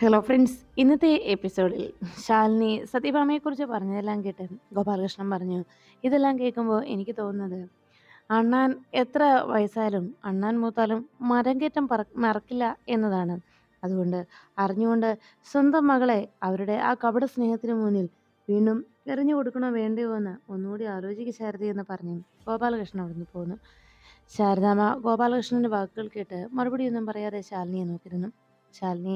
Hello friends ഇന്നത്തെ എപ്പിസോഡിൽ ശാലിനി സത്യഭാമയെക്കുറിച്ച് പറഞ്ഞതെല്ലാം കേട്ട് ഗോപാലകൃഷ്ണൻ പറഞ്ഞു. ഇതെല്ലാം കേൾക്കുമ്പോൾ എനിക്ക് തോന്നുന്നത് അണ്ണാൻ എത്ര വയസ്സായാലും അണ്ണാൻ മൂത്താലും മരം കയറ്റം പറ മറക്കില്ല എന്നതാണ്. അതുകൊണ്ട് അറിഞ്ഞുകൊണ്ട് സ്വന്തം മകളെ അവരുടെ ആ കപട സ്നേഹത്തിന് മുന്നിൽ വീണ്ടും എറിഞ്ഞു കൊടുക്കണോ വേണ്ടയോ എന്ന് ഒന്നുകൂടി ആലോചിക്കുക ശാരദ എന്ന് പറഞ്ഞു ഗോപാലകൃഷ്ണൻ അവിടുന്ന് പോകുന്നു ശാരദാമ്മ ഗോപാലകൃഷ്ണന്റെ വാക്കുകൾ കേട്ട് മറുപടിയൊന്നും പറയാതെ ശാലിനിയെ നോക്കിയിരുന്നു. ശാലിനി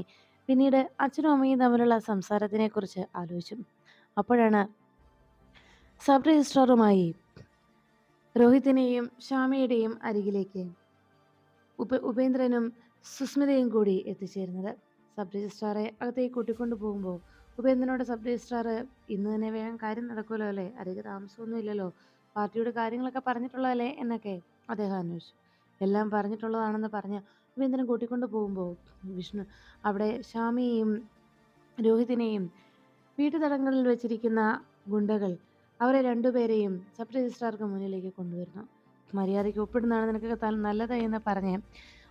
പിന്നീട് അച്ഛനും അമ്മയും തമ്മിലുള്ള സംസാരത്തിനെക്കുറിച്ച് ആലോചിച്ചു. അപ്പോഴാണ് സബ് രജിസ്ട്രാറുമായി രോഹിത്തിനെയും ശ്യാമയുടെയും അരികിലേക്ക് ഉപ ഉപേന്ദ്രനും സുസ്മിതയും കൂടി എത്തിച്ചേരുന്നത്. സബ് രജിസ്ട്രാറെ അകത്തേക്ക് കൂട്ടിക്കൊണ്ടു പോകുമ്പോൾ ഉപേന്ദ്രനോട് സബ് രജിസ്ട്രാർ ഇന്ന് തന്നെ വേഗം കാര്യം നടക്കുമല്ലോ അല്ലേ? അധികം താമസമൊന്നും ഇല്ലല്ലോ. പാർട്ടിയുടെ കാര്യങ്ങളൊക്കെ പറഞ്ഞിട്ടുള്ളതല്ലേ? എന്നൊക്കെ അദ്ദേഹം അന്വേഷിച്ചു എല്ലാം പറഞ്ഞിട്ടുള്ളതാണെന്ന് പറഞ്ഞ് ഉപേന്ദ്രൻ കൂട്ടിക്കൊണ്ട് പോകുമ്പോൾ വിഷ്ണു അവിടെ ശ്യാമയെയും രോഹിതിനെയും വീട്ടുതടങ്ങളിൽ വെച്ചിരിക്കുന്ന ഗുണ്ടകൾ അവരെ രണ്ടുപേരെയും സബ് രജിസ്ട്രാർക്ക് മുന്നിലേക്ക് കൊണ്ടുവരുന്നു. മര്യാദയ്ക്ക് ഒപ്പിടുന്നതാണ് നിനക്ക് താൻ നല്ലത് എന്ന് പറഞ്ഞ്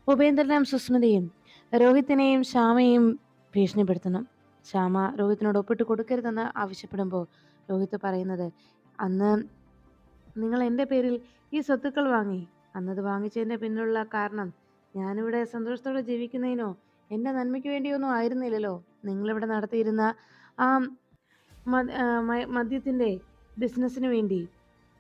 ഉപേന്ദ്രനും സുസ്മിതയും രോഹിത്തിനെയും ശ്യാമയും ഭീഷണിപ്പെടുത്തുന്നു. ശ്യാമ രോഹിത്തിനോട് ഒപ്പിട്ട് കൊടുക്കരുതെന്ന് ആവശ്യപ്പെടുമ്പോൾ രോഹിത്ത് പറയുന്നത് അന്ന് നിങ്ങൾ എന്റെ പേരിൽ ഈ സ്വത്തുക്കൾ വാങ്ങി. അന്നത് വാങ്ങിച്ചതിന്റെ പിന്നിലുള്ള കാരണം ഞാനിവിടെ സന്തോഷത്തോടെ ജീവിക്കുന്നതിനോ എന്റെ നന്മയ്ക്ക് വേണ്ടിയൊന്നും ആയിരുന്നില്ലല്ലോ. നിങ്ങളിവിടെ നടത്തിയിരുന്ന ആ മദ്- ആ, മദ്യത്തിന്റെ ബിസിനസ്സിന് വേണ്ടി.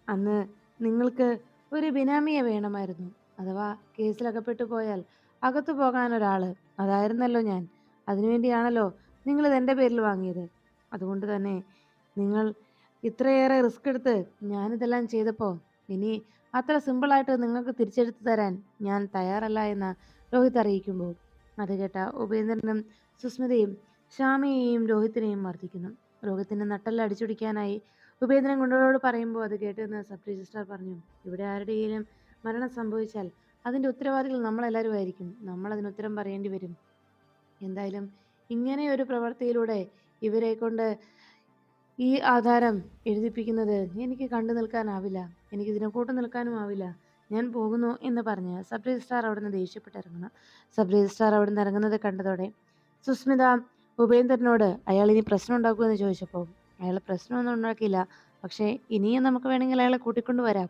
അന്ന് നിങ്ങൾക്ക് ഒരു ബിനാമിയെ വേണമായിരുന്നു. അഥവാ കേസിലകപ്പെട്ടു പോയാൽ അകത്തു പോകാൻ ഒരാൾ അതായിരുന്നല്ലോ ഞാൻ. അതിനുവേണ്ടിയാണല്ലോ നിങ്ങൾ എന്റെ പേരിൽ വാങ്ങിയത്. അതുകൊണ്ട് തന്നെ നിങ്ങൾ ഇത്രയേറെ റിസ്ക് എടുത്ത് ഞാനിതെല്ലാം ചെയ്തപ്പോൾ ഇനി അത്ര സിമ്പിളായിട്ട് നിങ്ങൾക്ക് തിരിച്ചെടുത്ത് തരാൻ ഞാൻ തയ്യാറല്ല എന്ന് രോഹിത് അറിയിക്കുമ്പോൾ. അത് കേട്ട ഉപേന്ദ്രനും സുസ്മിതയും ശ്യാമിയെയും രോഹിത്തിനെയും മർദ്ദിക്കുന്നു. രോഹിത്തിന്റെ നട്ടെല്ലാം അടിച്ചുപിടിക്കാനായി ഉപേന്ദ്രൻ ഗുണ്ടകളോട് പറയുമ്പോൾ അത് കേട്ടെന്ന് സബ് രജിസ്ട്രാർ പറഞ്ഞു ഇവിടെ ആരുടെയെങ്കിലും മരണം സംഭവിച്ചാൽ അതിന്റെ ഉത്തരവാദികൾ നമ്മളെല്ലാവരും ആയിരിക്കും. നമ്മൾ അതിന് ഉത്തരം പറയേണ്ടി വരും. എന്തായാലും ഇങ്ങനെ ഒരു പ്രവൃത്തിയിലൂടെ ഇവരെ കൊണ്ട് ഈ ആധാരം എഴുതിപ്പിക്കുന്നത് എനിക്ക് കണ്ടു നിൽക്കാനാവില്ല. എനിക്ക് ഇതിനെ കൂട്ടു നിൽക്കാനും ആവില്ല. ഞാൻ പോകുന്നു എന്ന് പറഞ്ഞ് സബ് രജിസ്ട്രാർ അവിടുന്ന് ദേഷ്യപ്പെട്ട് ഇറങ്ങുന്നു സബ് രജിസ്ട്രാർ അവിടുന്ന് ഇറങ്ങുന്നത് കണ്ടതോടെ സുസ്മിത ഉപേന്ദ്രനോട് അയാൾ ഇനി പ്രശ്നം ഉണ്ടാക്കുമെന്ന് ചോദിച്ചപ്പോൾ അയാൾ പ്രശ്നമൊന്നും ഉണ്ടാക്കിയില്ല. പക്ഷേ ഇനിയും നമുക്ക് വേണമെങ്കിൽ അയാളെ കൂട്ടിക്കൊണ്ട് വരാം.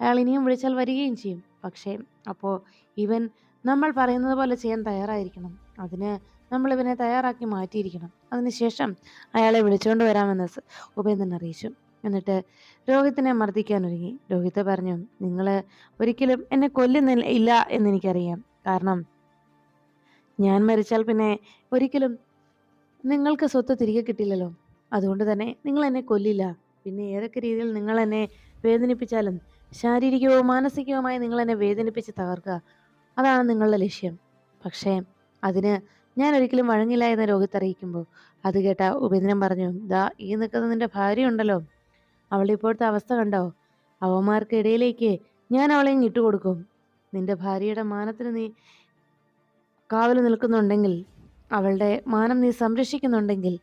അയാൾ ഇനിയും വിളിച്ചാൽ വരികയും ചെയ്യും. പക്ഷേ അപ്പോൾ ഇവൻ നമ്മൾ പറയുന്നത് പോലെ ചെയ്യാൻ തയ്യാറായിരിക്കണം. അതിന് നമ്മൾ ഇവനെ തയ്യാറാക്കി മാറ്റിയിരിക്കണം. അതിനുശേഷം അയാളെ വിളിച്ചുകൊണ്ട് വരാമെന്ന് ഉപേന്ദ്രൻ അറിയിച്ചു. എന്നിട്ട് രോഹിത്തിനെ മർദ്ദിക്കാൻ ഒരുങ്ങി രോഹിത്ത് പറഞ്ഞു നിങ്ങൾ ഒരിക്കലും എന്നെ കൊല്ലുന്നില്ല ഇല്ല എന്നെനിക്കറിയാം. കാരണം ഞാൻ മരിച്ചാൽ പിന്നെ ഒരിക്കലും നിങ്ങൾക്ക് സ്വത്ത് തിരികെ കിട്ടില്ലല്ലോ. അതുകൊണ്ട് തന്നെ നിങ്ങൾ എന്നെ കൊല്ലില്ല. പിന്നെ ഏതൊക്കെ രീതിയിൽ നിങ്ങൾ എന്നെ വേദനിപ്പിച്ചാലും ശാരീരികവും മാനസികവുമായി നിങ്ങൾ എന്നെ വേദനിപ്പിച്ച് തകർക്കുക. അതാണ് നിങ്ങളുടെ ലക്ഷ്യം. പക്ഷേ അതിന് ഞാൻ ഒരിക്കലും വഴങ്ങില്ല എന്ന് രോഹിത് അറിയിക്കുമ്പോൾ അത് കേട്ട ഉപേന്ദ്രൻ പറഞ്ഞു ദാ ഈ നിൽക്കുന്ന നിന്റെ ഭാര്യ ഉണ്ടല്ലോ അവളുടെ ഇപ്പോഴത്തെ അവസ്ഥ കണ്ടോ? അവന്മാർക്കിടയിലേക്ക് ഞാൻ അവളെ ഇങ്ങ് ഇട്ടുകൊടുക്കും നിന്റെ ഭാര്യയുടെ മാനത്തിന് നീ കാവൽ നിൽക്കുന്നുണ്ടെങ്കിൽ അവളുടെ മാനം നീ സംരക്ഷിക്കുന്നുണ്ടെങ്കിൽ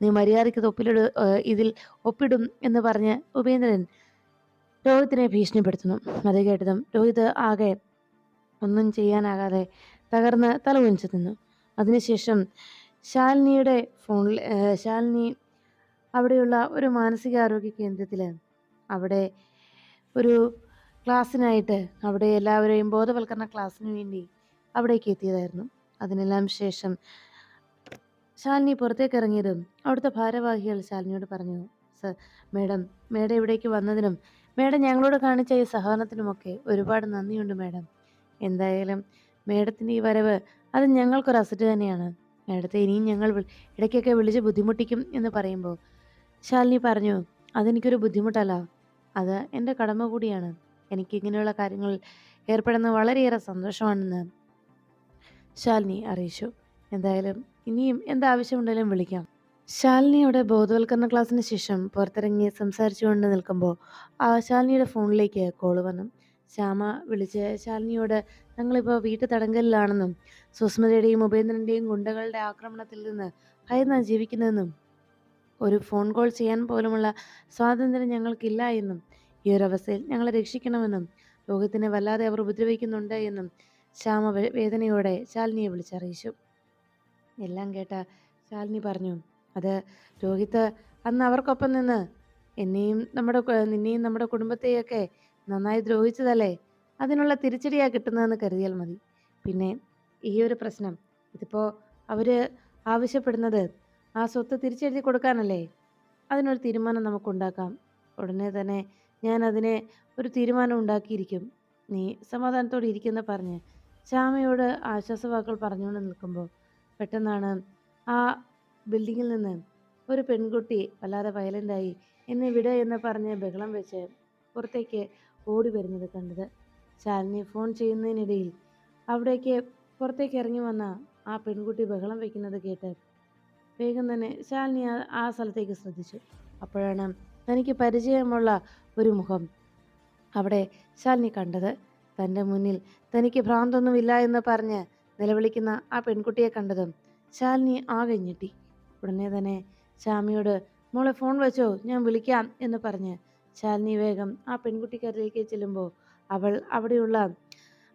നീ മര്യാദയ്ക്ക് ഒപ്പിലിട ഇതിൽ ഒപ്പിടും എന്ന് പറഞ്ഞ് ഉപേന്ദ്രൻ രോഹിത്തിനെ ഭീഷണിപ്പെടുത്തുന്നു. അത് കേട്ടതും രോഹിത് ആകെ ഒന്നും ചെയ്യാനാകാതെ തകർന്ന് തല കുനിച്ചു നിന്നു. അതിനുശേഷം ശാലിനിയുടെ ഫോണിൽ ശാലിനി അവിടെയുള്ള ഒരു മാനസികാരോഗ്യ കേന്ദ്രത്തിൽ അവിടെ ഒരു ക്ലാസ്സിനായിട്ട് അവിടെ എല്ലാവരെയും ബോധവൽക്കരണ ക്ലാസ്സിന് വേണ്ടി അവിടേക്ക് എത്തിയതായിരുന്നു. അതിനെല്ലാം ശേഷം ശാലിനി പുറത്തേക്ക് ഇറങ്ങിയതും അവിടുത്തെ ഭാരവാഹികൾ ശാലിനിയോട് പറഞ്ഞു സർ മേഡം മേഡം ഇവിടേക്ക് വന്നതിനും മേഡം ഞങ്ങളോട് കാണിച്ച ഈ സഹകരണത്തിനുമൊക്കെ ഒരുപാട് നന്ദിയുണ്ട് മേഡം. എന്തായാലും മേഡത്തിന്റെ ഈ വരവ് അത് ഞങ്ങൾക്കൊരു അസറ്റ് തന്നെയാണ്. മേഡത്തെ ഇനിയും ഞങ്ങൾ ഇടയ്ക്കൊക്കെ വിളിച്ച് ബുദ്ധിമുട്ടിക്കും എന്ന് പറയുമ്പോൾ ശാലിനി പറഞ്ഞു അതെനിക്കൊരു ബുദ്ധിമുട്ടല്ല. അത് എന്റെ കടമ കൂടിയാണ്. എനിക്ക് ഇങ്ങനെയുള്ള കാര്യങ്ങളിൽ ഏർപ്പെടുന്ന വളരെയേറെ സന്തോഷമാണെന്ന്. ശാലിനി അറിയിച്ചു. എന്തായാലും ഇനിയും എന്താവശ്യമുണ്ടെങ്കിലും വിളിക്കാം. ശാലിനിയുടെ ബോധവൽക്കരണ ക്ലാസ്സിന് ശേഷം പുറത്തിറങ്ങി സംസാരിച്ചുകൊണ്ട് നിൽക്കുമ്പോൾ ആ ശാലിനിയുടെ ഫോണിലേക്ക് കോൾ വന്നു. ശ്യാമ വിളിച്ച് ശാലിനിയോട് ഞങ്ങളിപ്പോൾ വീട്ടു തടങ്കലിലാണെന്നും സുസ്മിതയുടെയും ഉപേന്ദ്രന്റെയും ഗുണ്ടകളുടെ ആക്രമണത്തിൽ നിന്ന് ഭയന്നാണ് ജീവിക്കുന്നതെന്നും ഒരു ഫോൺ കോൾ ചെയ്യാൻ പോലുമുള്ള സ്വാതന്ത്ര്യം ഞങ്ങൾക്കില്ല എന്നും ഈ ഒരു അവസ്ഥയിൽ ഞങ്ങളെ രക്ഷിക്കണമെന്നും ലോകത്തിനെ വല്ലാതെ അവർ ഉപദ്രവിക്കുന്നുണ്ട് എന്നും ശ്യാമ വേദനയോടെ ശാലിനിയെ വിളിച്ചറിയിച്ചു. എല്ലാം കേട്ട ശാലിനി പറഞ്ഞു അത് രോഹിത്ത് അന്ന് അവർക്കൊപ്പം നിന്ന് എന്നെയും നമ്മുടെ നിന്നെയും നമ്മുടെ കുടുംബത്തെയൊക്കെ നന്നായി ദ്രോഹിച്ചതല്ലേ? അതിനുള്ള തിരിച്ചടിയാണ് കിട്ടുന്നതെന്ന് കരുതിയാൽ മതി. പിന്നെ ഈ ഒരു പ്രശ്നം ഇതിപ്പോൾ അവർ ആവശ്യപ്പെടുന്നത് ആ സ്വത്ത് തിരിച്ചെഴുതി കൊടുക്കാനല്ലേ? അതിനൊരു തീരുമാനം നമുക്കുണ്ടാക്കാം. ഉടനെ തന്നെ ഞാൻ അതിനെ ഒരു തീരുമാനം ഉണ്ടാക്കിയിരിക്കും. നീ സമാധാനത്തോടെ ഇരിക്കുന്ന പറഞ്ഞ് ശ്യാമയോട് ആശ്വാസവാക്കുകൾ പറഞ്ഞുകൊണ്ട് നിൽക്കുമ്പോൾ പെട്ടെന്നാണ് ആ ബിൽഡിങ്ങിൽ നിന്ന് ഒരു പെൺകുട്ടി വല്ലാതെ വയലന്റായി എന്നെ വിട എന്ന് പറഞ്ഞ് ബഹളം വെച്ച് പുറത്തേക്ക് ഓടി വരുന്നത് കണ്ടത്. ശാലിനി ഫോൺ ചെയ്യുന്നതിനിടയിൽ അവിടേക്ക് പുറത്തേക്ക് ഇറങ്ങി വന്ന ആ പെൺകുട്ടി ബഹളം വയ്ക്കുന്നത് കേട്ട് വേഗം തന്നെ ശാലിനി ആ സ്ഥലത്തേക്ക് ശ്രദ്ധിച്ചു. അപ്പോഴാണ് തനിക്ക് പരിചയമുള്ള ഒരു മുഖം അവിടെ ശാലിനി കണ്ടത്. തന്റെ മുന്നിൽ തനിക്ക് ഭ്രാന്തൊന്നുമില്ല എന്ന് പറഞ്ഞ് നിലവിളിക്കുന്ന ആ പെൺകുട്ടിയെ കണ്ടതും ശാലിനി ആകെ ഞെട്ടി. ഉടനെ തന്നെ ശ്യാമിയോട് മോളെ ഫോൺ വെച്ചോ ഞാൻ വിളിക്കാം എന്ന് പറഞ്ഞ് ശാലിനി വേഗം ആ പെൺകുട്ടിക്കരയിലേക്ക് ചെല്ലുമ്പോൾ അവൾ അവിടെയുള്ള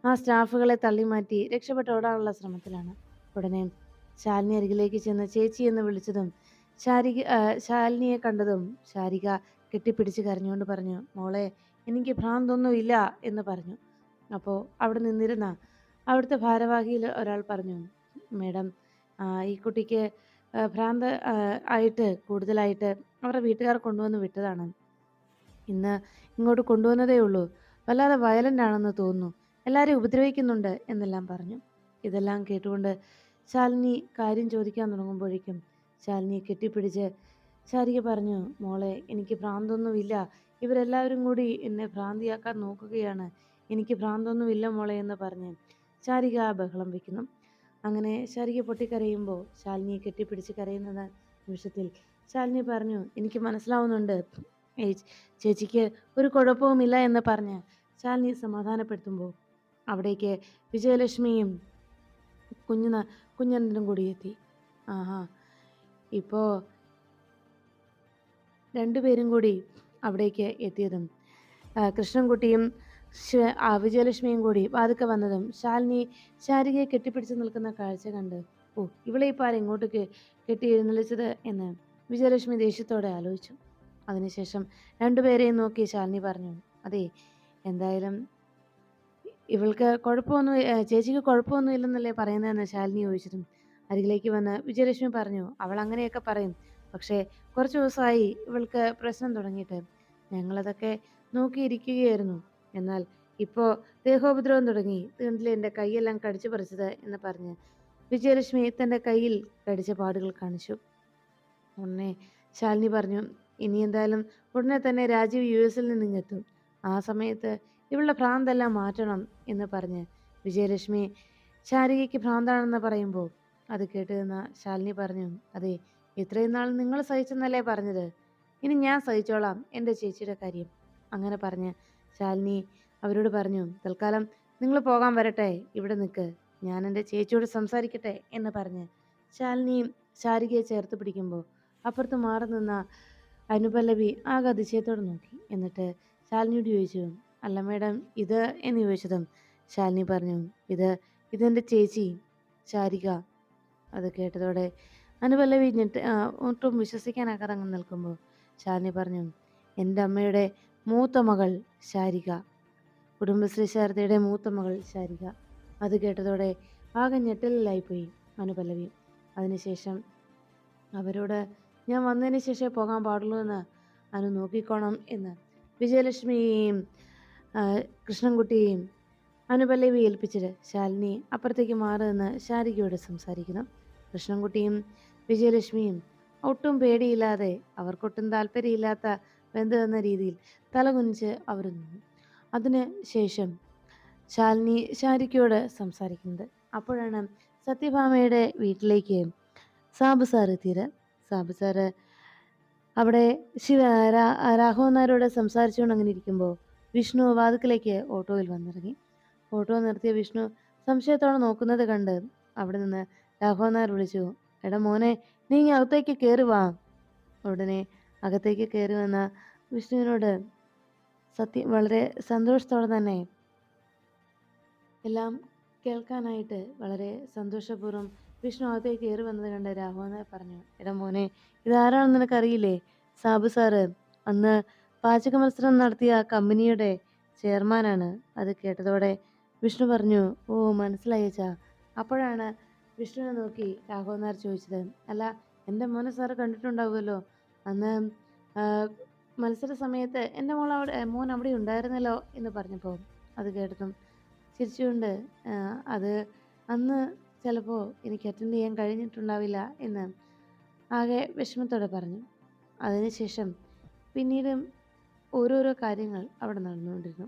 ആ സ്റ്റാഫുകളെ തള്ളിമാറ്റി രക്ഷപ്പെട്ട് ഓടാനുള്ള ശ്രമത്തിലാണ്. ഉടനെ ശാലിനി അരികിലേക്ക് ചെന്ന് ചേച്ചി എന്ന് വിളിച്ചതും ശാരിക ശാലിനിയെ കണ്ടതും ശാരിക കെട്ടിപ്പിടിച്ച് കരഞ്ഞുകൊണ്ട് പറഞ്ഞു മോളെ എനിക്ക് ഭ്രാന്തൊന്നുമില്ല എന്ന് പറഞ്ഞു. അപ്പോൾ അവിടെ നിന്നിരുന്ന അവിടുത്തെ ഭാരവാഹിയിൽ ഒരാൾ പറഞ്ഞു മേഡം ഈ കുട്ടിക്ക് ഭ്രാന്ത് ആയിട്ട് കൂടുതലായിട്ട് അവരുടെ വീട്ടുകാർ കൊണ്ടുവന്ന് വിട്ടതാണ്. ഇന്ന് ഇങ്ങോട്ട് കൊണ്ടുവന്നതേ ഉള്ളൂ. വല്ലാതെ വയലന്റ് ആണെന്ന് തോന്നുന്നു. എല്ലാവരെയും ഉപദ്രവിക്കുന്നുണ്ട് എന്നെല്ലാം പറഞ്ഞു. ഇതെല്ലാം കേട്ടുകൊണ്ട് ശാലിനി കാര്യം ചോദിക്കാൻ തുടങ്ങുമ്പോഴേക്കും ശാലിനിയെ കെട്ടിപ്പിടിച്ച് ശാരിക പറഞ്ഞു മോളെ എനിക്ക് ഭ്രാന്തൊന്നുമില്ല. ഇവരെല്ലാവരും കൂടി എന്നെ ഭ്രാന്തിയാക്കാൻ നോക്കുകയാണ്. എനിക്ക് ഭ്രാന്തൊന്നുമില്ല മോളെ എന്ന് പറഞ്ഞ് ശാരിക ബഹളം വയ്ക്കുന്നു അങ്ങനെ ശാരിക പൊട്ടിക്കരയുമ്പോൾ ശാലിനിയെ കെട്ടിപ്പിടിച്ച് കരയുന്നത് നിമിഷത്തിൽ ശാലിനി പറഞ്ഞു എനിക്ക് മനസ്സിലാവുന്നുണ്ട്. ഏയ് ചേച്ചിക്ക് ഒരു കുഴപ്പവുമില്ല എന്ന് പറഞ്ഞ് ശാലിനി സമാധാനപ്പെടുത്തുമ്പോൾ അവിടേക്ക് വിജയലക്ഷ്മിയും കുഞ്ഞു കൂടി എത്തി. ആഹാ. ഇപ്പോൾ രണ്ടുപേരും കൂടി അവിടേക്ക് എത്തിയതും കൃഷ്ണൻകുട്ടിയും വിജയലക്ഷ്മിയും കൂടി വാതുക്കെ വന്നതും ശാലിനി ശാരികയെ കെട്ടിപ്പിടിച്ച് നിൽക്കുന്ന കാഴ്ച കണ്ട് ഓ ഇവളെ ഇപ്പോൾ ആരെങ്ങോട്ട് കെട്ടി എഴുന്നള്ളിച്ചത് എന്ന് വിജയലക്ഷ്മി ദേഷ്യത്തോടെ ആലോചിച്ചു. അതിനുശേഷം രണ്ടുപേരെയും നോക്കി ശാലിനി പറഞ്ഞു അതെ എന്തായാലും ഇവൾക്ക് കുഴപ്പമൊന്നും ചേച്ചിക്ക് കുഴപ്പമൊന്നും ഇല്ലെന്നല്ലേ പറയുന്നതെന്ന് ശാലിനി ചോദിച്ചിട്ടും അരികിലേക്ക് വന്ന് വിജയലക്ഷ്മി പറഞ്ഞു അവൾ അങ്ങനെയൊക്കെ പറയും. പക്ഷേ കുറച്ച് ദിവസമായി ഇവൾക്ക് പ്രശ്നം തുടങ്ങിയിട്ട് ഞങ്ങളതൊക്കെ നോക്കിയിരിക്കുകയായിരുന്നു. എന്നാൽ ഇപ്പോൾ ദേഹോപദ്രവം തുടങ്ങി. തീണ്ടിൽ എന്റെ കൈയെല്ലാം കടിച്ചു പറിച്ചത് എന്ന് പറഞ്ഞ് വിജയലക്ഷ്മി തന്റെ കയ്യിൽ കടിച്ച പാടുകൾ കാണിച്ചു. ഉടനെ ശാലിനി പറഞ്ഞു ഇനി എന്തായാലും ഉടനെ തന്നെ രാജീവ് യു എസിൽ നിന്ന് ഇങ്ങെത്തും. ആ സമയത്ത് ഇവളുടെ ഭ്രാന്തെല്ലാം മാറ്റണം എന്ന് പറഞ്ഞ് വിജയലക്ഷ്മി ശാരികയ്ക്ക് ഭ്രാന്താണെന്ന് പറയുമ്പോൾ അത് കേട്ട് നിന്ന ശാലിനി പറഞ്ഞു അതെ ഇത്രയും നാൾ നിങ്ങൾ സഹിച്ചെന്നല്ലേ പറഞ്ഞത്? ഇനി ഞാൻ സഹിച്ചോളാം എന്റെ ചേച്ചിയുടെ കാര്യം. അങ്ങനെ പറഞ്ഞ് ശാലിനി അവരോട് പറഞ്ഞു തൽക്കാലം നിങ്ങൾ പോകാൻ വരട്ടെ ഇവിടെ നിൽക്ക് ഞാൻ എന്റെ ചേച്ചിയോട് സംസാരിക്കട്ടെ എന്ന് പറഞ്ഞ് ശാലിനിയും ശാരികയെ ചേർത്ത് പിടിക്കുമ്പോൾ അപ്പുറത്ത് മാറി നിന്ന അനുപല്ലവി ആകെ അതിശയത്തോടെ നോക്കി. എന്നിട്ട് ശാലിനിയോട് ചോദിച്ചു അല്ല മേഡം ഇത് എന്ന് ചോദിച്ചതും ശാലിനി പറഞ്ഞു ഇത് ഇതെന്റെ ചേച്ചി ശാരിക. അത് കേട്ടതോടെ അനുപല്ലവി ഞെട്ട് ഒട്ടും വിശ്വസിക്കാനാകാറങ്ങ് നിൽക്കുമ്പോൾ ശാലിനി പറഞ്ഞു എന്റെ അമ്മയുടെ മൂത്ത മകൾ ശാരിക. കുടുംബശ്രീ ശാരദയുടെ മൂത്ത മകൾ ശാരിക. അത് കേട്ടതോടെ ആകെ ഞെട്ടലിലായിപ്പോയി അനുപല്ലവി അതിനുശേഷം അവരോട് ഞാൻ വന്നതിന് ശേഷമേ പോകാൻ പാടുള്ളൂ എന്ന് അനു നോക്കിക്കോണം എന്ന് വിജയലക്ഷ്മിയെയും കൃഷ്ണൻകുട്ടിയെയും അനുപല്ലവി ഏൽപ്പിച്ചിട്ട് ശാലിനി അപ്പുറത്തേക്ക് മാറുമെന്ന് ശാരികയോട് സംസാരിക്കുന്നു. കൃഷ്ണൻകുട്ടിയും വിജയലക്ഷ്മിയും ഒട്ടും പേടിയില്ലാതെ അവർക്കൊട്ടും താല്പര്യമില്ലാത്ത ബന്ധം എന്ന രീതിയിൽ തലകുനിച്ച് അവർ നിന്നു. അതിന് ശേഷം ശാലിനി ശാരികയോട് സംസാരിക്കുന്നത്. അപ്പോഴാണ് സത്യഭാമയുടെ വീട്ടിലേക്ക് സാബു സാർ എത്തിയത്. സാബു സാറ് അവിടെ ശിവ രാഘവൻ സംസാരിച്ചുകൊണ്ട് അങ്ങനെ ഇരിക്കുമ്പോൾ വിഷ്ണു വാതുക്കലേക്ക് ഓട്ടോയിൽ വന്നിറങ്ങി. ഓട്ടോ നിർത്തിയ വിഷ്ണു സംശയത്തോടെ നോക്കുന്നത് കണ്ട് അവിടെ നിന്ന് രാഘവൻ നായർ വിളിച്ചു എടാ മോനെ നീ അകത്തേക്ക് കയറി വാ. ഉടനെ അകത്തേക്ക് കയറി വന്ന വിഷ്ണുവിനോട് സത്യം വളരെ സന്തോഷത്തോടെ തന്നെ എല്ലാം കേൾക്കാനായിട്ട് വളരെ സന്തോഷപൂർവം വിഷ്ണു അകത്തേക്ക് കയറി വന്നത് കണ്ട് രാഘവൻ പറഞ്ഞു എടാ മോനെ ഇതാരാണെന്ന് നിനക്കറിയില്ലേ? സാബു സാറ് അന്ന് പാചക മത്സരം നടത്തിയ കമ്പനിയുടെ ചെയർമാനാണ് അത് കേട്ടതോടെ വിഷ്ണു പറഞ്ഞു ഓ മനസ്സിലായച്ചാ അപ്പോഴാണ് വിഷ്ണുവിനെ നോക്കി രാഘവൻ നായർ ചോദിച്ചത്. അല്ല എന്റെ മോനെ സാറ് കണ്ടിട്ടുണ്ടാവുമല്ലോ. അന്ന് മത്സര സമയത്ത് എന്റെ മോൾ അവിടെ മോൻ അവിടെ ഉണ്ടായിരുന്നല്ലോ എന്ന് പറഞ്ഞപ്പോൾ അത് കേട്ടതും ചിരിച്ചുകൊണ്ട് അത് അന്ന് ചിലപ്പോൾ എനിക്ക് അറ്റൻഡ് ചെയ്യാൻ കഴിഞ്ഞിട്ടുണ്ടാവില്ല എന്ന് ആകെ വിഷമത്തോടെ പറഞ്ഞു. അതിനുശേഷം പിന്നീടും ഓരോരോ കാര്യങ്ങൾ അവിടെ നടന്നുകൊണ്ടിരുന്നു.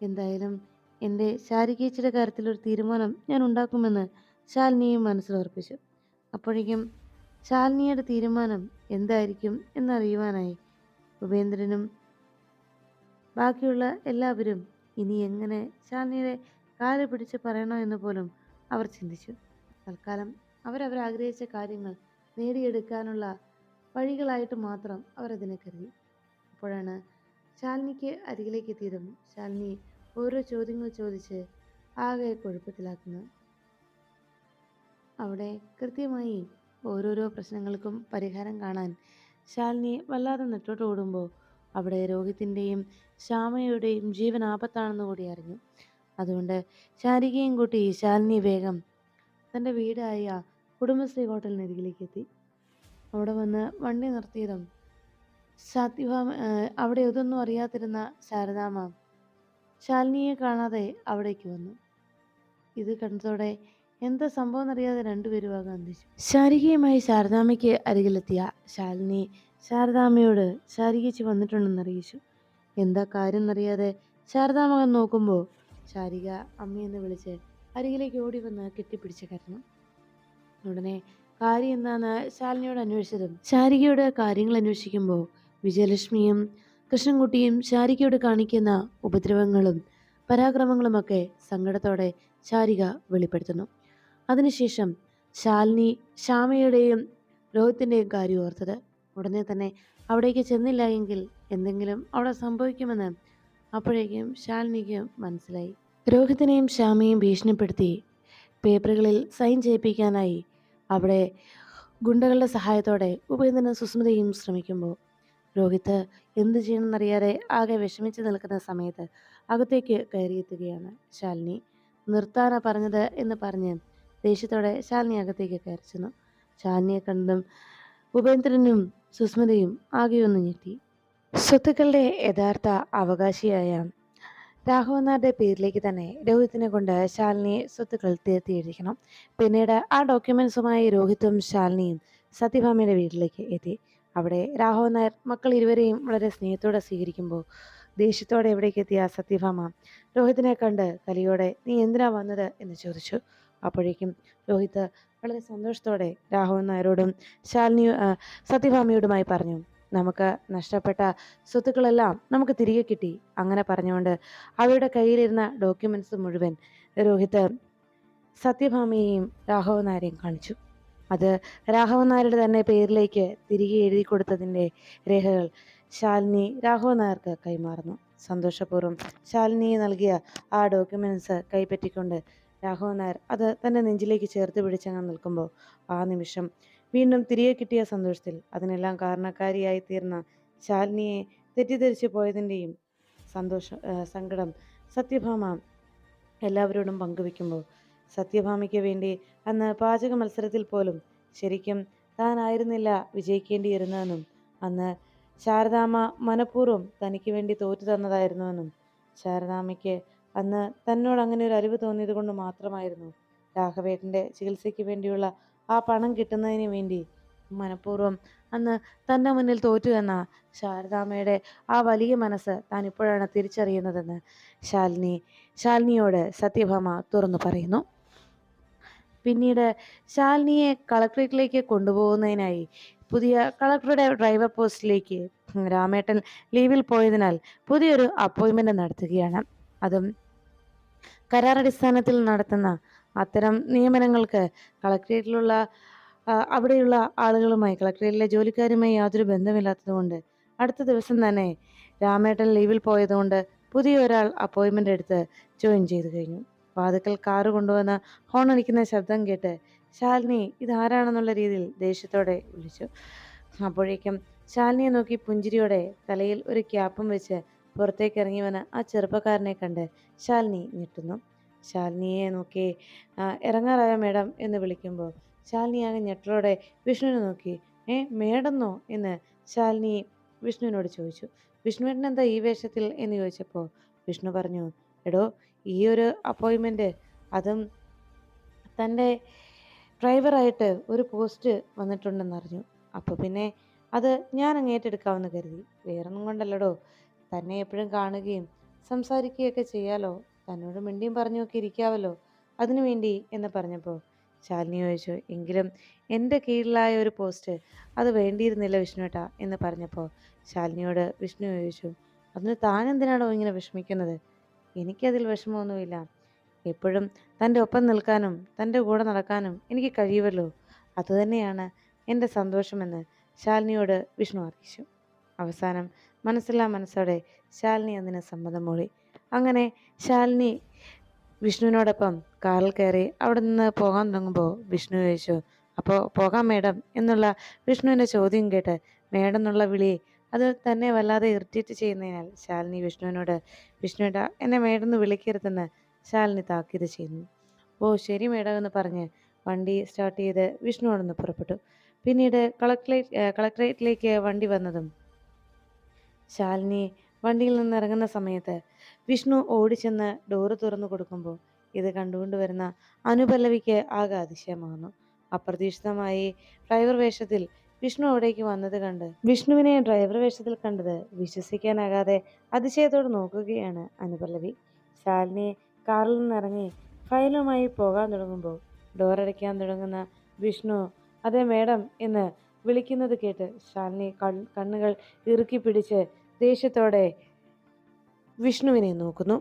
എന്തായാലും എന്റെ ശാരികേച്ചിയുടെ കാര്യത്തിൽ ഒരു തീരുമാനം ഞാൻ ഉണ്ടാക്കുമെന്ന് ശാലിനിയും മനസ്സിലുറപ്പിച്ചു അപ്പോഴേക്കും ശാലിനിയുടെ തീരുമാനം എന്തായിരിക്കും എന്നറിയുവാനായി ഉപേന്ദ്രനും ബാക്കിയുള്ള എല്ലാവരും ഇനി എങ്ങനെ ശാലിനിയുടെ കാൽ പിടിച്ച് പറയണോ എന്ന് പോലും അവർ ചിന്തിച്ചു. തൽക്കാലം അവരവരാഗ്രഹിച്ച കാര്യങ്ങൾ നേടിയെടുക്കാനുള്ള വഴികളായിട്ട് മാത്രം അവരതിനെ കരുതി. അപ്പോഴാണ് ശാലിനിക്ക് അരികിലേക്ക് എത്തിയതും ശാലിനി ഓരോ ചോദ്യങ്ങൾ ചോദിച്ച് ആകെ കുഴപ്പത്തിലാക്കുന്നത് അവിടെ കൃത്യമായി ഓരോരോ പ്രശ്നങ്ങൾക്കും പരിഹാരം കാണാൻ ശാലിനി വല്ലാതെ നെട്ടോട്ട് ഓടുമ്പോൾ അവിടെ രോഹിത്തിന്റെയും ശ്യാമയുടെയും ജീവൻ ആപത്താണെന്ന് കൂടി അറിഞ്ഞു. അതുകൊണ്ട് ശാരികയും കൂട്ടി ശാലിനി വേഗം തന്റെ വീടായ കുടുംബശ്രീ ഹോട്ടലിനരികിലേക്ക് എത്തി. അവിടെ വന്ന് വണ്ടി നിർത്തിയതും സത്യഭാമ അവിടെ ഇതൊന്നും അറിയാതിരുന്ന ശാരദാമ്മ ശാലിനിയെ കാണാതെ അവിടേക്ക് വന്നു. ഇത് കണ്ടതോടെ എന്താ സംഭവം എന്നറിയാതെ രണ്ടുപേരും ആകെ അന്തിച്ചു ശാരികയുമായി ശാരദാമയ്ക്ക് അരികിലെത്തിയ ശാലിനി ശാരദാമയോട് ശാരികച്ചി വന്നിട്ടുണ്ടെന്ന് അറിയിച്ചു. എന്താ കാര്യം എന്നറിയാതെ ശാരദാമ നോക്കുമ്പോൾ ശാരിക അമ്മയെന്ന് വിളിച്ച് അരികിലേക്ക് ഓടി വന്ന് കെട്ടിപ്പിടിച്ച് കരഞ്ഞു. ഉടനെ കാര്യം എന്താന്ന് ശാലിനിയോട് അന്വേഷിച്ചതും ശാരികയോട് കാര്യങ്ങൾ അന്വേഷിക്കുമ്പോൾ വിജയലക്ഷ്മിയും കൃഷ്ണൻകുട്ടിയും ശാരികയോട് കാണിക്കുന്ന ഉപദ്രവങ്ങളും പരാക്രമങ്ങളുമൊക്കെ സങ്കടത്തോടെ ശാരിക വെളിപ്പെടുത്തുന്നു. അതിനുശേഷം ശാലിനി ശ്യാമയുടെയും രോഹിത്തിന്റെയും കാര്യം ഓർത്തത്. ഉടനെ തന്നെ അവിടേക്ക് ചെന്നില്ല എങ്കിൽ എന്തെങ്കിലും അവിടെ സംഭവിക്കുമെന്ന് അപ്പോഴേക്കും ശാലിനിക്ക് മനസ്സിലായി. രോഹിത്തിനെയും ശ്യാമയും ഭീഷണിപ്പെടുത്തി പേപ്പറുകളിൽ സൈൻ ചെയ്യിപ്പിക്കാനായി അവിടെ ഗുണ്ടകളുടെ സഹായത്തോടെ ഉപേന്ദ്രനും സുസ്മിതയും ശ്രമിക്കുമ്പോൾ രോഹിത്ത് എന്ത് ചെയ്യണമെന്നറിയാതെ ആകെ വിഷമിച്ച് നിൽക്കുന്ന സമയത്ത് അകത്തേക്ക് കയറിയെത്തുകയാണ് ശാലിനി. നിർത്താനാ പറഞ്ഞത് എന്ന് പറഞ്ഞ് ദേഷ്യത്തോടെ ശാലിനി അകത്തേക്ക് കയറിച്ചെന്നു ശാലിനിയെ കണ്ടതും ഉപേന്ദ്രനും സുസ്മിതയും ആകെ ഞെട്ടി. സ്വത്തുക്കളുടെ യഥാർത്ഥ അവകാശിയായ രാഘവനാരുടെ പേരിലേക്ക് തന്നെ രോഹിത്തിനെ കൊണ്ട് ശാലിനി സ്വത്തുക്കൾ തീർത്തി എഴുതിക്കണം പിന്നീട് ആ ഡോക്യുമെന്റ്സുമായി രോഹിത്തും ശാലിനിയും സത്യഭാമയുടെ വീട്ടിലേക്ക് എത്തി. അവിടെ രാഘവൻ നായർ മക്കൾ ഇരുവരെയും വളരെ സ്നേഹത്തോടെ സ്വീകരിക്കുമ്പോൾ ദേഷ്യത്തോടെ എവിടേക്ക് എത്തിയ സത്യഭാമ രോഹിത്തിനെ കണ്ട് കലിയോടെ നീ എന്തിനാ വന്നത്? എന്ന് ചോദിച്ചു. അപ്പോഴേക്കും രോഹിത് വളരെ സന്തോഷത്തോടെ രാഘവൻ നായരോടും ശാലിനി സത്യഭാമയോടുമായി പറഞ്ഞു നമുക്ക് നഷ്ടപ്പെട്ട സ്വത്തുക്കളെല്ലാം നമുക്ക് തിരികെ കിട്ടി. അങ്ങനെ പറഞ്ഞുകൊണ്ട് അവരുടെ കയ്യിലിരുന്ന ഡോക്യുമെന്റ്സ് മുഴുവൻ രോഹിത് സത്യഭാമയെയും രാഘവൻ നായരെയും കാണിച്ചു. അത് രാഘവൻ നായരുടെ തന്നെ പേരിലേക്ക് തിരികെ എഴുതി കൊടുത്തതിന്റെ രേഖകൾ ശാലിനി രാഘവൻ നായർക്ക് കൈമാറുന്നു. സന്തോഷപൂർവം ശാലിനി നൽകിയ ആ ഡോക്യുമെന്റ്സ് കൈപ്പറ്റിക്കൊണ്ട് രാഘവൻ നായർ അത് തന്റെ നെഞ്ചിലേക്ക് ചേർത്ത് പിടിച്ചങ്ങ് നിൽക്കുമ്പോൾ ആ നിമിഷം വീണ്ടും തിരികെ കിട്ടിയ സന്തോഷത്തിൽ അതിനെല്ലാം കാരണക്കാരിയായി തീർന്ന ശാലിനിയെ തെറ്റിദ്ധരിച്ചു പോയതിന്റെയും സന്തോഷ സങ്കടം സത്യഭാമ എല്ലാവരോടും പങ്കുവെക്കുമ്പോൾ സത്യഭാമയ്ക്ക് വേണ്ടി അന്ന് പാചക മത്സരത്തിൽ പോലും ശരിക്കും താനായിരുന്നില്ല വിജയിക്കേണ്ടിയിരുന്നതെന്നും അന്ന് ശാരദാമ്മ മനഃപൂർവം തനിക്ക് വേണ്ടി തോറ്റു തന്നതായിരുന്നുവെന്നും ശാരദാമ്മയ്ക്ക് അന്ന് തന്നോട് അങ്ങനെ ഒരു അറിവ് തോന്നിയത് കൊണ്ട് മാത്രമായിരുന്നു. രാഘവേട്ടന്റെ ചികിത്സയ്ക്ക് വേണ്ടിയുള്ള ആ പണം കിട്ടുന്നതിന് വേണ്ടി മനഃപൂർവം അന്ന് തന്റെ മുന്നിൽ തോറ്റു എന്ന ശാരദാമ്മയുടെ ആ വലിയ മനസ്സ് താൻ ഇപ്പോഴാണ് തിരിച്ചറിയുന്നതെന്ന് ശാലിനി ശാലിനിയോട് സത്യഭാമ തുറന്നു പറയുന്നു. പിന്നീട് ശാലിനിയെ കളക്ട്രേറ്റിലേക്ക് കൊണ്ടുപോകുന്നതിനായി പുതിയ കളക്ടറുടെ ഡ്രൈവർ പോസ്റ്റിലേക്ക് രാമേട്ടൻ ലീവിൽ പോയതിനാൽ പുതിയൊരു അപ്പോയിൻമെന്റ് നടത്തുകയാണ്. അതും കരാർ അടിസ്ഥാനത്തിൽ നടത്തുന്ന അത്തരം നിയമനങ്ങൾക്ക് കളക്ട്രേറ്റിലുള്ള അവിടെയുള്ള ആളുകളുമായി കളക്ട്രേറ്റിലെ ജോലിക്കാരുമായി യാതൊരു ബന്ധമില്ലാത്തതുകൊണ്ട് അടുത്ത ദിവസം തന്നെ രാമേട്ടൻ ലീവിൽ പോയതുകൊണ്ട് പുതിയ ഒരാൾ അപ്പോയിൻമെന്റ് എടുത്ത് ജോയിൻ ചെയ്തു കഴിഞ്ഞു. വാതുക്കൽ കാറ് കൊണ്ടുവന്ന ഹോൺ അടിക്കുന്ന ശബ്ദം കേട്ട് ശാലിനി ഇതാരാണെന്നുള്ള രീതിയിൽ ദേഷ്യത്തോടെ വിളിച്ചു. അപ്പോഴേക്കും ശാലിനിയെ നോക്കി പുഞ്ചിരിയോടെ തലയിൽ ഒരു ക്യാപ്പും വെച്ച് പുറത്തേക്ക് ഇറങ്ങി വന്ന ആ ചെറുപ്പക്കാരനെ കണ്ട് ശാലിനി ഞെട്ടുന്നു. ശാലിനിയെ നോക്കി ഇറങ്ങാറായ മേഡം? എന്ന് വിളിക്കുമ്പോൾ ശാലിനി ആകെ ഞെട്ടലോടെ വിഷ്ണുവിനെ നോക്കി. ഏ മേഡന്നോ? എന്ന് ശാലിനി വിഷ്ണുവിനോട് ചോദിച്ചു. വിഷ്ണുവേട്ടൻ എന്താ ഈ വേഷത്തിൽ? എന്ന് ചോദിച്ചപ്പോൾ വിഷ്ണു പറഞ്ഞു എടോ ഈ ഒരു അപ്പോയിൻമെന്റ് അതും തന്റെ ഡ്രൈവറായിട്ട് ഒരു പോസ്റ്റ് വന്നിട്ടുണ്ടെന്ന് അറിഞ്ഞു. അപ്പോൾ പിന്നെ അത് ഞാൻ അങ്ങ് ഏറ്റെടുക്കാമെന്ന് കരുതി. വേറൊന്നും കൊണ്ടല്ലടോ. തന്നെ എപ്പോഴും കാണുകയും സംസാരിക്കുകയൊക്കെ ചെയ്യാലോ. തന്നോട് മിണ്ടിയും പറഞ്ഞുമൊക്കെ ഇരിക്കാമല്ലോ അതിനു വേണ്ടി എന്ന് പറഞ്ഞപ്പോൾ ശാലിനി ചോദിച്ചു എങ്കിലും എന്റെ കീഴിലായ ഒരു പോസ്റ്റ് അത് വേണ്ടിയിരുന്നില്ല വിഷ്ണുവേട്ടാ എന്ന് പറഞ്ഞപ്പോൾ ശാലിനിയോട് വിഷ്ണു ചോദിച്ചു അതിന് താൻ എന്തിനാണോ ഇങ്ങനെ വിഷമിക്കുന്നത്? എനിക്കതിൽ വിഷമമൊന്നുമില്ല. എപ്പോഴും തന്റെ ഒപ്പം നിൽക്കാനും തന്റെ കൂടെ നടക്കാനും എനിക്ക് കഴിയുമല്ലോ അതുതന്നെയാണ് എന്റെ സന്തോഷമെന്ന് ശാലിനിയോട് വിഷ്ണു അറിയിച്ചു. അവസാനം മനസ്സില്ലാ മനസ്സോടെ ശാലിനി അതിന് സമ്മതം മൂളി അങ്ങനെ ശാലിനി വിഷ്ണുവിനോടൊപ്പം കാറിൽ കയറി അവിടെ നിന്ന് പോകാൻ തുടങ്ങുമ്പോൾ വിഷ്ണു ചോദിച്ചു അപ്പോൾ പോകാം മേഡം എന്നുള്ള വിഷ്ണുവിന്റെ ചോദ്യം കേട്ട് മേഡം എന്നുള്ള വിളി അത് തന്നെ വല്ലാതെ ഇറിറ്റേറ്റ് ചെയ്യുന്നതിനാൽ ശാലിനി വിഷ്ണുവിനോട് വിഷ്ണുവേട്ട എന്നെ മേഡം എന്ന് വിളിക്കരുതെന്ന് ശാലിനി താക്കീത് ചെയ്യുന്നു. ഓ ശരി മേഡം എന്ന് പറഞ്ഞ് വണ്ടി സ്റ്റാർട്ട് ചെയ്ത് വിഷ്ണുവോടൊന്ന് പുറപ്പെട്ടു. പിന്നീട് കളക്ടറേറ്റ് കളക്ടറേറ്റിലേക്ക് വണ്ടി വന്നതും ശാലിനി വണ്ടിയിൽ നിന്ന് ഇറങ്ങുന്ന സമയത്ത് വിഷ്ണു ഓടിച്ചെന്ന് ഡോറ് തുറന്നു കൊടുക്കുമ്പോൾ ഇത് കണ്ടുകൊണ്ട് വരുന്ന അനുപല്ലവിക്ക് ആകെ അതിശയമാകുന്നു. അപ്രതീക്ഷിതമായി ഡ്രൈവർ വേഷത്തിൽ വിഷ്ണു അവിടേക്ക് വന്നത് കണ്ട്. വിഷ്ണുവിനെ ഡ്രൈവർ വേഷത്തിൽ കണ്ടത് വിശ്വസിക്കാനാകാതെ അതിശയത്തോട് നോക്കുകയാണ് അനുപല്ലവി. ശാലിനിയെ കാറിൽ നിന്നിറങ്ങി ഫയലുമായി പോകാൻ തുടങ്ങുമ്പോൾ ഡോറടയ്ക്കാൻ തുടങ്ങുന്ന വിഷ്ണു അതെ മേഡം എന്ന് വിളിക്കുന്നത് കേട്ട് ശാലിനി കണ്ണുകൾ ഇറുക്കി പിടിച്ച് ദേഷ്യത്തോടെ വിഷ്ണുവിനെ നോക്കുന്നു.